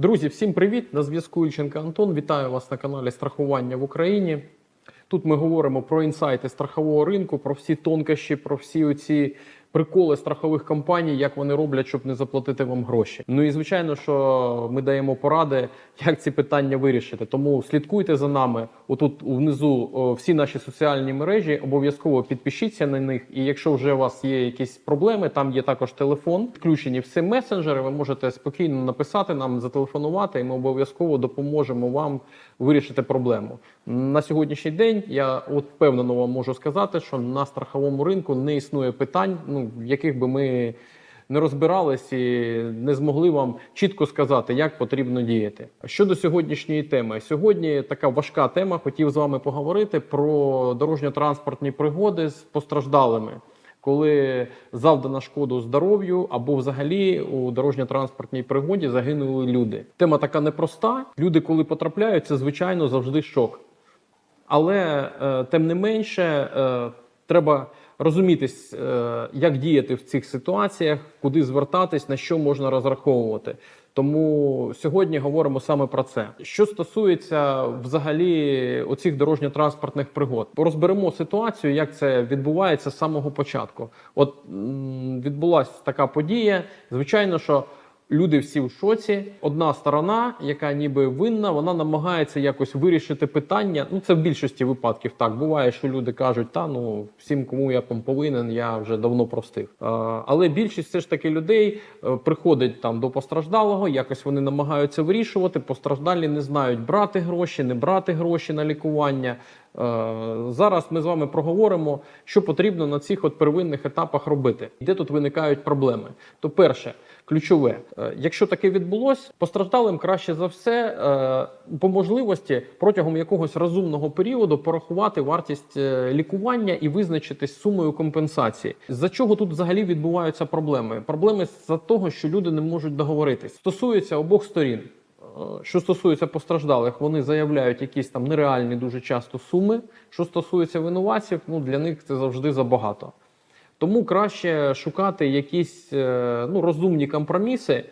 Друзі, всім привіт! На зв'язку Ільченко Антон. Вітаю вас на каналі Страхування в Україні. Тут ми говоримо про інсайти страхового ринку, про всі тонкощі, про всі оці приколи страхових компаній, як вони роблять, щоб не заплатити вам гроші. Ну і звичайно, що ми даємо поради, як ці питання вирішити. Тому слідкуйте за нами. Отут внизу всі наші соціальні мережі. Обов'язково підпишіться на них. І якщо вже у вас є якісь проблеми, там є також телефон. Включені всі месенджери. Ви можете спокійно написати нам, зателефонувати, і ми обов'язково допоможемо вам вирішити проблему. На сьогоднішній день я от впевнено вам можу сказати, що на страховому ринку не існує питань, ну в яких би ми не розбирались і не змогли вам чітко сказати, як потрібно діяти. Щодо сьогоднішньої теми, сьогодні така важка тема. Хотів з вами поговорити про дорожньо-транспортні пригоди з постраждалими. Коли завдана шкоду здоров'ю або взагалі у дорожньо-транспортній пригоді загинули люди. Тема така непроста. Люди, коли потрапляють, це звичайно завжди шок. Але е, тим не менше, е, треба розумітись, е, як діяти в цих ситуаціях, куди звертатись, на що можна розраховувати. Тому сьогодні говоримо саме про це. Що стосується взагалі оцих дорожньо-транспортних пригод, розберемо ситуацію, як це відбувається з самого початку. От відбулася така подія. Звичайно, що Люди всі в шоці. Одна сторона, яка ніби винна, вона намагається якось вирішити питання. Ну це в більшості випадків так буває, що люди кажуть, та ну всім, кому я там повинен, я вже давно простив. Е, але більшість все ж таки людей е, приходить там до постраждалого, якось вони намагаються вирішувати. Постраждалі не знають брати гроші, не брати гроші на лікування. Е, Зараз ми з вами проговоримо, що потрібно на цих от первинних етапах робити, де тут виникають проблеми. То перше, ключове, е, якщо таке відбулось, постраждалим краще за все е, по можливості протягом якогось розумного періоду порахувати вартість лікування і визначитись сумою компенсації. За чого тут взагалі відбуваються проблеми? Проблеми з-за того, що люди не можуть договоритись. Стосується обох сторін. Що стосується постраждалих, вони заявляють якісь там нереальні дуже часто суми. Що стосується винуватців, ну для них це завжди забагато. Тому краще шукати якісь е, ну, розумні компроміси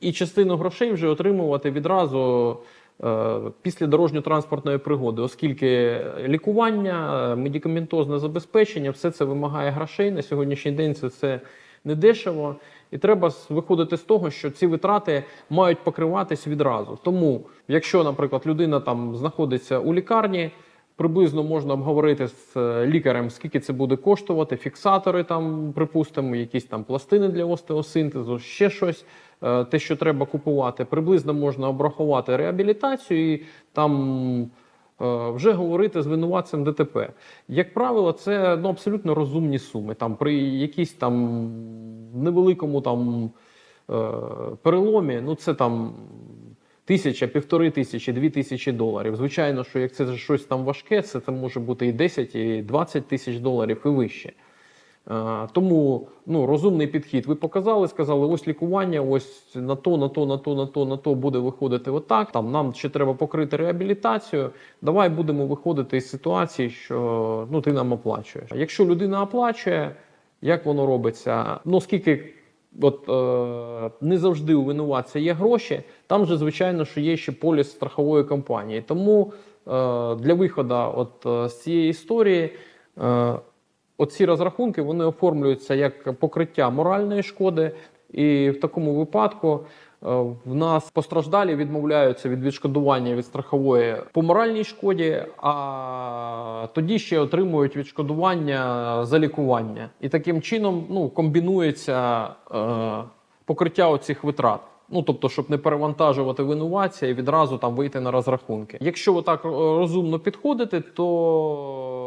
і частину грошей вже отримувати відразу е, після дорожньо-транспортної пригоди, оскільки лікування, е, медикаментозне забезпечення, все це вимагає грошей. На сьогоднішній день це все недешево. І треба виходити з того, що ці витрати мають покриватись відразу. Тому, якщо, наприклад, людина там знаходиться у лікарні, приблизно можна обговорити з е, лікарем, скільки це буде коштувати, фіксатори там, припустимо, якісь там пластини для остеосинтезу, ще щось, е, те, що треба купувати. Приблизно можна обрахувати реабілітацію і там. Е, Вже говорити з винуватцем ДТП. Як правило, це ну, абсолютно розумні суми. Там при якійсь там невеликому там е, переломі, ну це там тисяча, півтори тисячі, дві тисячі доларів. Звичайно, що як це щось там важке, це, це може бути і 10, і 20 тисяч доларів, і вище. Е, Тому ну, розумний підхід. Ви показали, сказали, ось лікування, ось на то, на то, на то, на то, на то буде виходити отак. Там нам ще треба покрити реабілітацію. Давай будемо виходити із ситуації, що ну ти нам оплачуєш. Якщо людина оплачує, як воно робиться? Ну скільки от е, не завжди у винуватця є гроші, там же звичайно, що є ще поліс страхової компанії. Тому е, для виходу от е, з цієї історії. Е, Оці розрахунки вони оформлюються як покриття моральної шкоди, і в такому випадку е, в нас постраждалі відмовляються від відшкодування від страхової по моральній шкоді, а тоді ще отримують відшкодування за лікування. І таким чином ну, комбінується е, покриття оцих витрат. Ну, тобто, щоб не перевантажувати винуватця і відразу там вийти на розрахунки. Якщо так е, розумно підходите, то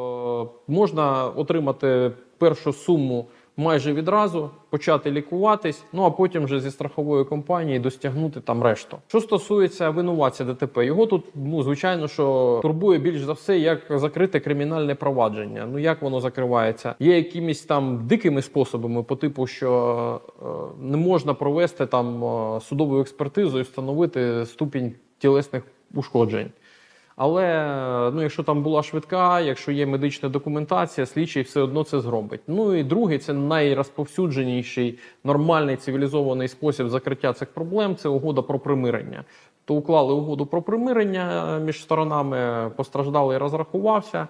можна отримати першу суму майже відразу, почати лікуватись, ну а потім вже зі страхової компанії достягнути там решту. Що стосується винуватця ДТП, його тут ну звичайно, що турбує більш за все, як закрити кримінальне провадження. Ну як воно закривається? Є якимись там дикими способами, по типу, що е, не можна провести там е, судову експертизу і встановити ступінь тілесних ушкоджень. Але ну, якщо там була швидка, якщо є медична документація, слідчий все одно це зробить. Ну і другий це найрозповсюдженіший нормальний цивілізований спосіб закриття цих проблем це угода про примирення. То уклали угоду про примирення між сторонами, постраждалий розрахувався.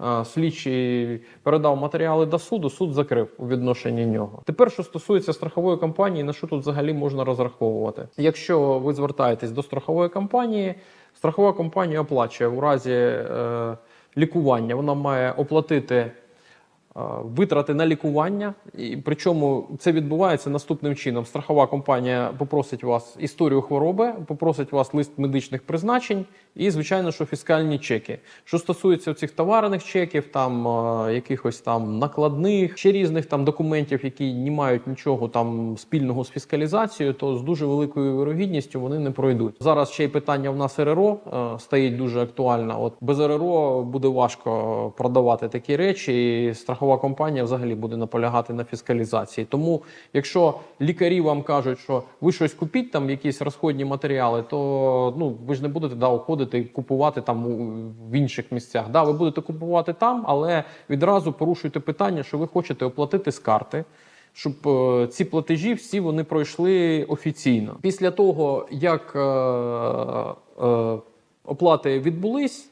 Е, Слідчий передав матеріали до суду, суд закрив у відношенні нього. Тепер, що стосується страхової компанії, на що тут взагалі можна розраховувати? Якщо ви звертаєтесь до страхової компанії, страхова компанія оплачує. У разі е, лікування, вона має оплатити витрати на лікування, і причому це відбувається наступним чином: страхова компанія попросить вас історію хвороби, попросить вас лист медичних призначень і, звичайно, що фіскальні чеки. Що стосується цих товарних чеків, там якихось там накладних, ще різних там документів, які не мають нічого там спільного з фіскалізацією, то з дуже великою вирогідністю вони не пройдуть. Зараз ще й питання в нас РРО е, стоїть дуже актуально. От без РРО буде важко продавати такі речі, і страхова компанія взагалі буде наполягати на фіскалізації. Тому, якщо лікарі вам кажуть, що ви щось купіть, там якісь розходні матеріали, то ну ви ж не будете да, уходити купувати там в інших місцях. Да, ви будете купувати там, але відразу порушуйте питання, що ви хочете оплатити з карти. Щоб е, ці платежі всі вони пройшли офіційно. Після того, як е, е, оплати відбулись,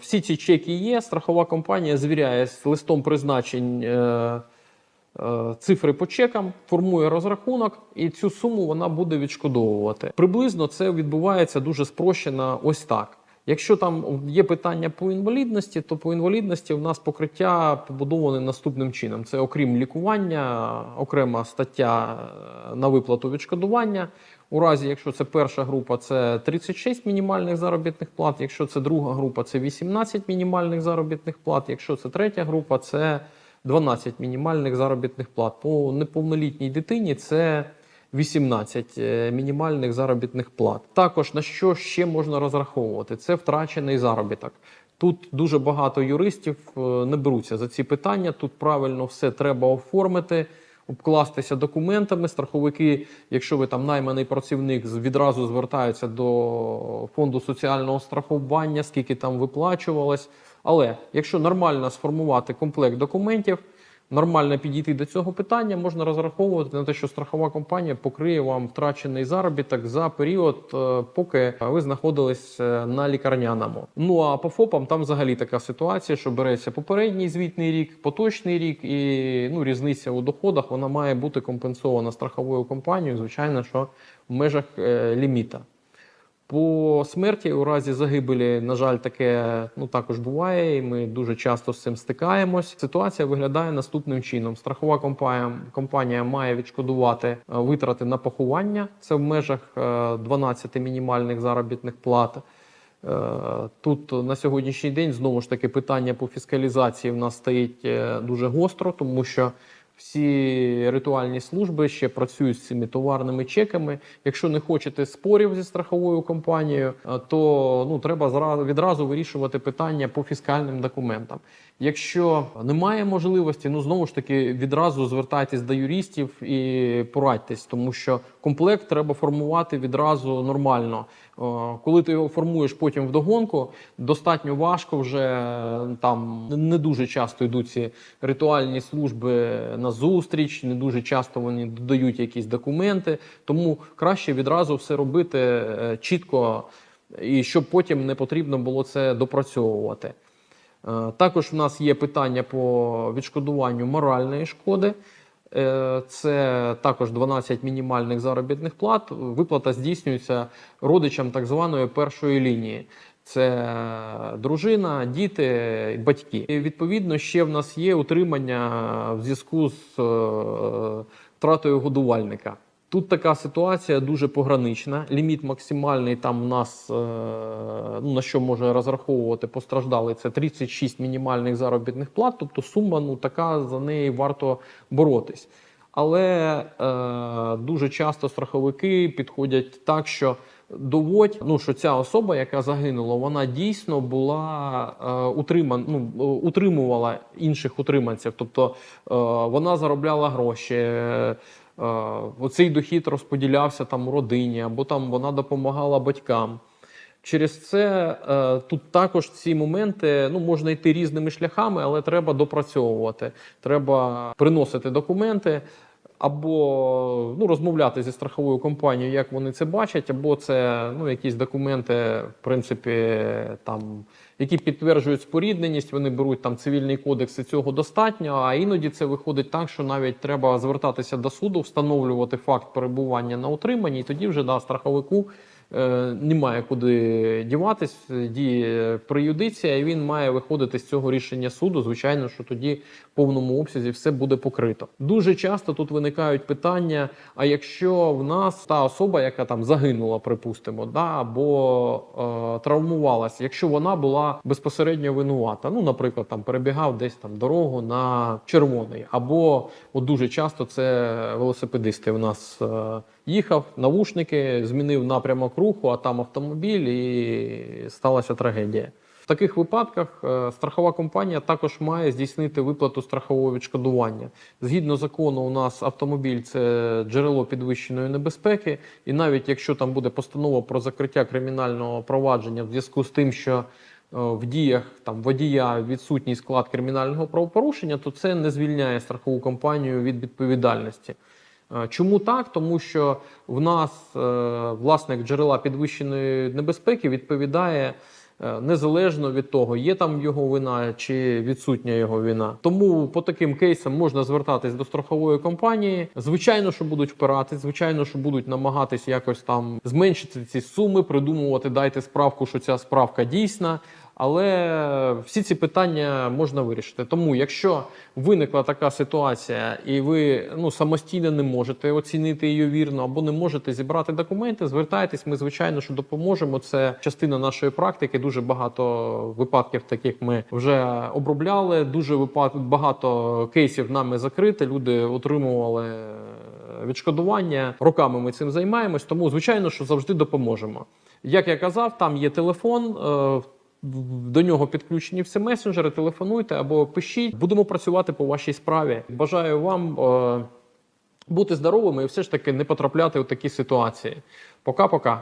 всі ці чеки є. Страхова компанія звіряє з листом призначень е, е, цифри по чекам, формує розрахунок, і цю суму вона буде відшкодовувати. Приблизно це відбувається дуже спрощено ось так. Якщо там є питання по інвалідності, то по інвалідності в нас покриття побудоване наступним чином: це окрім лікування, окрема стаття е, на виплату відшкодування. У разі, якщо це перша група, це 36 мінімальних заробітних плат. Якщо це друга група, це 18 мінімальних заробітних плат. Якщо це третя група, це 12 мінімальних заробітних плат. По неповнолітній дитині це 18 е, мінімальних заробітних плат. Також на що ще можна розраховувати? Це втрачений заробіток. Тут дуже багато юристів е, не беруться за ці питання. Тут правильно все треба оформити, обкластися документами. Страховики, якщо ви там найманий працівник, відразу звертаються до фонду соціального страхування, скільки там виплачувалось. Але якщо нормально сформувати комплект документів, нормально підійти до цього питання, можна розраховувати на те, що страхова компанія покриє вам втрачений заробіток за період, е, поки ви знаходились е, на лікарняному. Ну а по ФОПам там взагалі така ситуація, що береться попередній звітний рік, поточний рік, і ну різниця у доходах вона має бути компенсована страховою компанією, звичайно, що в межах е, ліміта. По смерті у разі загибелі, на жаль, таке ну також буває, і ми дуже часто з цим стикаємось. Ситуація виглядає наступним чином: страхова компанія, компанія має відшкодувати е, витрати на поховання. Це в межах е, 12 мінімальних заробітних плат. Е, Тут на сьогоднішній день знову ж таки питання по фіскалізації в нас стоїть е, дуже гостро, тому що всі ритуальні служби ще працюють з цими товарними чеками. Якщо не хочете спорів зі страховою компанією, е, то ну треба відразу вирішувати питання по фіскальним документам. Якщо немає можливості, ну знову ж таки відразу звертайтесь до юристів і порадьтесь, тому що комплект треба формувати відразу нормально. Коли ти його формуєш потім вдогонку, достатньо важко вже там не дуже часто йдуть ці ритуальні служби на зустріч, не дуже часто вони додають якісь документи. Тому краще відразу все робити е, чітко, і щоб потім не потрібно було це допрацьовувати. Е, Також в нас є питання по відшкодуванню моральної шкоди. Е, Це також 12 мінімальних заробітних плат. Виплата здійснюється родичам так званої першої лінії. Це дружина, діти, батьки. І відповідно ще в нас є утримання в зв'язку з е, втратою годувальника. Тут така ситуація дуже погранична. Ліміт максимальний там у нас е, ну, на що може розраховувати постраждалий, це 36 мінімальних заробітних плат. Тобто сума ну така за неї варто боротись. Але е, дуже часто страховики підходять так, що доводь, ну що ця особа, яка загинула, вона дійсно була е, утриман, ну, утримувала інших утриманців. Тобто е, вона заробляла гроші. Е, е, оцей дохід розподілявся там родині, або там вона допомагала батькам. Через це е, тут також ці моменти ну можна йти різними шляхами, але треба допрацьовувати. Треба приносити документи. Або ну, розмовляти зі страховою компанією, як вони це бачать, або це ну, якісь документи, в принципі, там, які підтверджують спорідненість, вони беруть там цивільний кодекс, і цього достатньо. А іноді це виходить так, що навіть треба звертатися до суду, встановлювати факт перебування на утриманні, і тоді вже да, страховику немає куди діватись, діє преюдиція, і він має виходити з цього рішення суду. Звичайно, що тоді в повному обсязі все буде покрито. Дуже часто тут виникають питання: а якщо в нас та особа, яка там загинула, припустимо, да, або е, травмувалася, якщо вона була безпосередньо винувата, ну, наприклад, там перебігав десь там дорогу на червоний, або от дуже часто це велосипедисти у нас. Е, Їхав навушники, змінив напрямок руху, а там автомобіль, і сталася трагедія. В таких випадках е, страхова компанія також має здійснити виплату страхового відшкодування. Згідно закону, у нас автомобіль це джерело підвищеної небезпеки, і навіть якщо там буде постанова про закриття кримінального провадження в зв'язку з тим, що е, в діях там водія відсутній склад кримінального правопорушення, то це не звільняє страхову компанію від відповідальності. Е, Чому так? Тому що в нас е, власник джерела підвищеної небезпеки відповідає е, незалежно від того, є там його вина чи відсутня його вина. Тому по таким кейсам можна звертатись до страхової компанії. Звичайно, що будуть впиратись, звичайно, що будуть намагатись якось там зменшити ці суми, придумувати, дайте справку, що ця справка дійсна. Але всі ці питання можна вирішити. Тому, якщо виникла така ситуація, і ви ну самостійно не можете оцінити її вірно, або не можете зібрати документи, звертайтесь. Ми звичайно що допоможемо. Це частина нашої практики. Дуже багато випадків таких ми вже обробляли. Дуже випад... багато кейсів нами закрите. Люди отримували відшкодування. Роками ми цим займаємось. Тому, звичайно, що завжди допоможемо. Як я казав, там є телефон. До нього підключені всі месенджери, телефонуйте або пишіть. Будемо працювати по вашій справі. Бажаю вам е, бути здоровими і все ж таки не потрапляти у такі ситуації. Пока-пока.